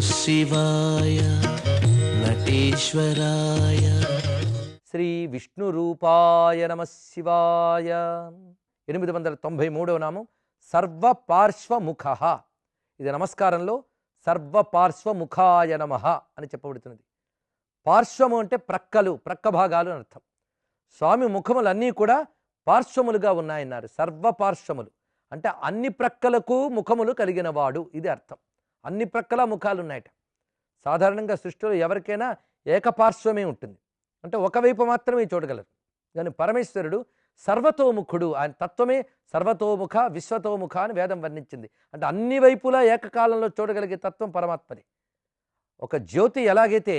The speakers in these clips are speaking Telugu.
శివాయ నటేశ్వరాయ. శ్రీ విష్ణు రూపాయ నమ శివాయ. ఎనిమిది వందల తొంభై మూడవ నామం సర్వపార్శ్వముఖ. ఇది నమస్కారంలో సర్వపార్శ్వముఖాయ నమ అని చెప్పబడుతున్నది. పార్శ్వము అంటే ప్రక్కలు ప్రక్క భాగాలు అని అర్థం. స్వామి ముఖములన్నీ కూడా పార్శ్వములుగా ఉన్నాయన్నారు. సర్వపార్శ్వములు. అంటే అన్ని ప్రక్కలకు ముఖములు కలిగినవాడు ఇది అర్థం. అన్ని ప్రక్కల ముఖాలు ఉన్నాయట సాధారణంగా సృష్టిలో ఎవరికైనా ఏకపార్శ్వమే ఉంటుంది. అంటే ఒకవైపు మాత్రమే చూడగలరు. కానీ పరమేశ్వరుడు సర్వతోముఖుడు ఆయన తత్వమే సర్వతోముఖ విశ్వతోముఖ అని వేదం వర్ణించింది. అంటే అన్ని వైపులా ఏకకాలంలో చూడగలిగే తత్వం పరమాత్మది ఒక జ్యోతి ఎలాగైతే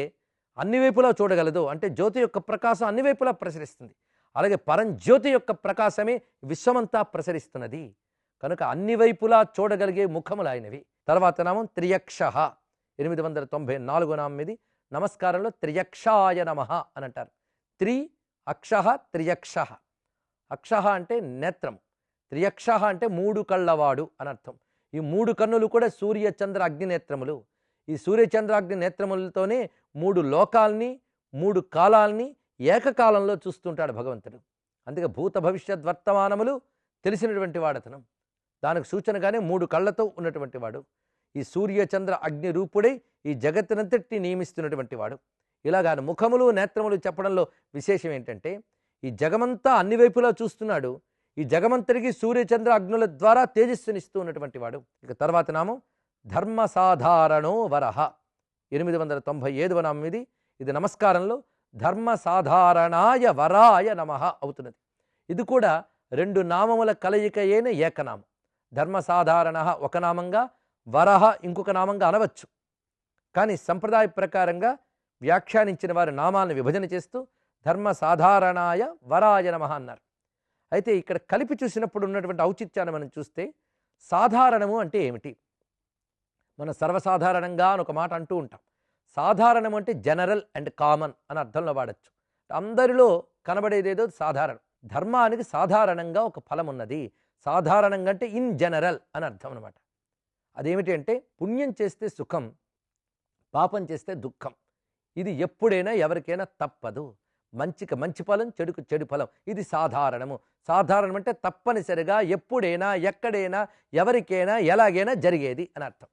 అన్ని వైపులా చూడగలదో అంటే జ్యోతి యొక్క ప్రకాశం అన్ని వైపులా ప్రసరిస్తుంది. అలాగే పరంజ్యోతి యొక్క ప్రకాశమే విశ్వమంతా ప్రసరిస్తున్నది. కనుక అన్ని వైపులా చూడగలిగే ముఖములు ఆయనవి. తర్వాత నామం త్రియక్ష. ఎనిమిది వందల తొంభై నాలుగో నామం ఇది. నమస్కారంలో త్రియక్షాయ నమ అని అంటారు త్రి అక్ష త్రియక్ష. అక్ష అంటే నేత్రం. త్రియక్ష అంటే మూడు కళ్ళవాడు అని అర్థం. ఈ మూడు కన్నులు కూడా సూర్య చంద్ర అగ్ని నేత్రములు. ఈ సూర్య చంద్ర అగ్ని నేత్రములతోనే మూడు లోకాల్ని మూడు కాలాల్ని ఏకకాలంలో చూస్తుంటాడు భగవంతుడు. అందుకే భూత భవిష్యత్ వర్తమానములు తెలిసినటువంటి వాడతనం. దానికి సూచనగానే మూడు కళ్ళతో ఉన్నటువంటి వాడు. ఈ సూర్య చంద్ర అగ్ని రూపుడై ఈ జగత్తునంతటి నియమిస్తున్నటువంటి వాడు. ఇలాగాను ముఖములు నేత్రములు చెప్పడంలో విశేషం ఏంటంటే ఈ జగమంతా అన్ని వైపులా చూస్తున్నాడు. ఈ జగమంతటికి సూర్యచంద్ర అగ్నుల ద్వారా తేజస్సునిస్తూ ఉన్నటువంటి వాడు. ఇక తర్వాత నామం ధర్మ సాధారణో వరహ ఎనిమిది వందల తొంభై ఏడవ నామం ఇది. ఇది నమస్కారంలో ధర్మ సాధారణాయ వరాయ నమ అవుతున్నది. ఇది కూడా రెండు నామముల కలయిక ఏకనామం. ధర్మ సాధారణ ఒక నామంగా వరహ ఇంకొక నామంగా అనవచ్చు. కానీ సంప్రదాయ ప్రకారంగా వ్యాఖ్యానించిన వారి నామాలను విభజన చేస్తూ ధర్మ సాధారణాయ వరాయ నమ అన్నారు. అయితే ఇక్కడ కలిపి చూసినప్పుడు ఉన్నటువంటి ఔచిత్యాన్ని మనం చూస్తే సాధారణము అంటే ఏమిటి? మనం సర్వసాధారణంగా అని ఒక మాట అంటూ ఉంటాం. సాధారణం అంటే జనరల్ అండ్ కామన్ అని అర్థంలో వాడచ్చు. అందరిలో కనబడేదేదో సాధారణం. ధర్మానికి సాధారణంగా ఒక ఫలం ఉన్నది సాధారణంగా అంటే ఇన్ జనరల్ అని అర్థం అనమాట అదేమిటి అంటే పుణ్యం చేస్తే సుఖం పాపం చేస్తే దుఃఖం. ఇది ఎప్పుడైనా ఎవరికైనా తప్పదు. మంచికి మంచి ఫలం చెడుకు చెడు ఫలం. ఇది సాధారణము. సాధారణం అంటే తప్పనిసరిగా ఎప్పుడైనా ఎక్కడైనా ఎవరికైనా ఎలాగైనా జరిగేది అని అర్థం.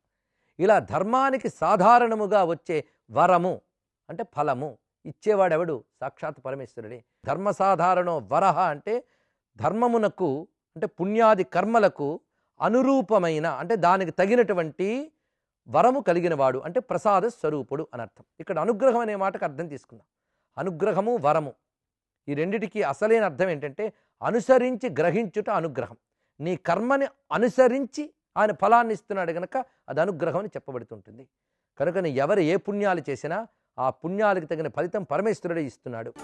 ఇలా ధర్మానికి సాధారణముగా వచ్చే వరము అంటే ఫలము ఇచ్చేవాడెవడు? సాక్షాత్ పరమేశ్వరుడే. ధర్మ సాధారణో వరహ అంటే ధర్మమునకు అంటే పుణ్యాది కర్మలకు అనురూపమైన అంటే దానికి తగినటువంటి వరము కలిగిన వాడు అంటే ప్రసాద స్వరూపుడు అని అర్థం. ఇక్కడ అనుగ్రహం అనే మాటకు అర్థం తీసుకుందాం. అనుగ్రహము వరము. ఈ రెండిటికి అసలైన అర్థం ఏంటంటే అనుసరించి గ్రహించుట అనుగ్రహం. నీ కర్మని అనుసరించి ఆయన ఫలాన్ని ఇస్తున్నాడు కనుక అది అనుగ్రహం అని చెప్పబడుతుంటుంది. కనుక నీ ఎవరు ఏ పుణ్యాలు చేసినా ఆ పుణ్యాలకు తగిన ఫలితం పరమేశ్వరుడే ఇస్తున్నాడు.